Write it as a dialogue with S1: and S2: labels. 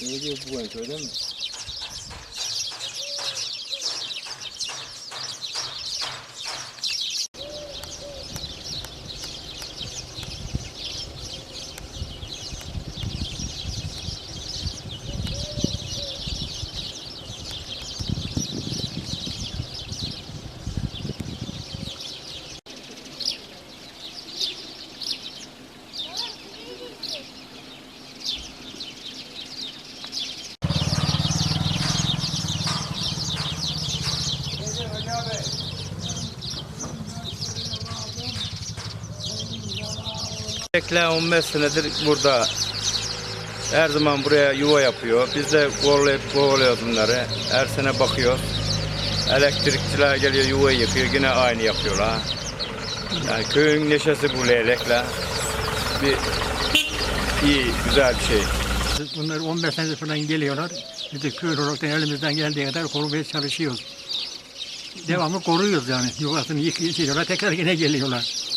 S1: Ne diyor bu boyunca öyle mi?
S2: Bekle 15 senedir burada. Her zaman buraya yuva yapıyor. Biz de kovalayıp kovalıyoruz bunları. Her sene bakıyor. Elektrikçiler geliyor yuvayı yıkıyor. Yine aynı yapıyorlar. Yani köyün neşesi bu leylekler. Bir iyi, güzel bir şey.
S3: Bunlar 15 senedir falan geliyorlar. Biz de köy olarak da elimizden geldiği kadar korumaya çalışıyoruz. Devamlı koruyoruz yani. Yuvasını yıkıyorlar, tekrar yine geliyorlar.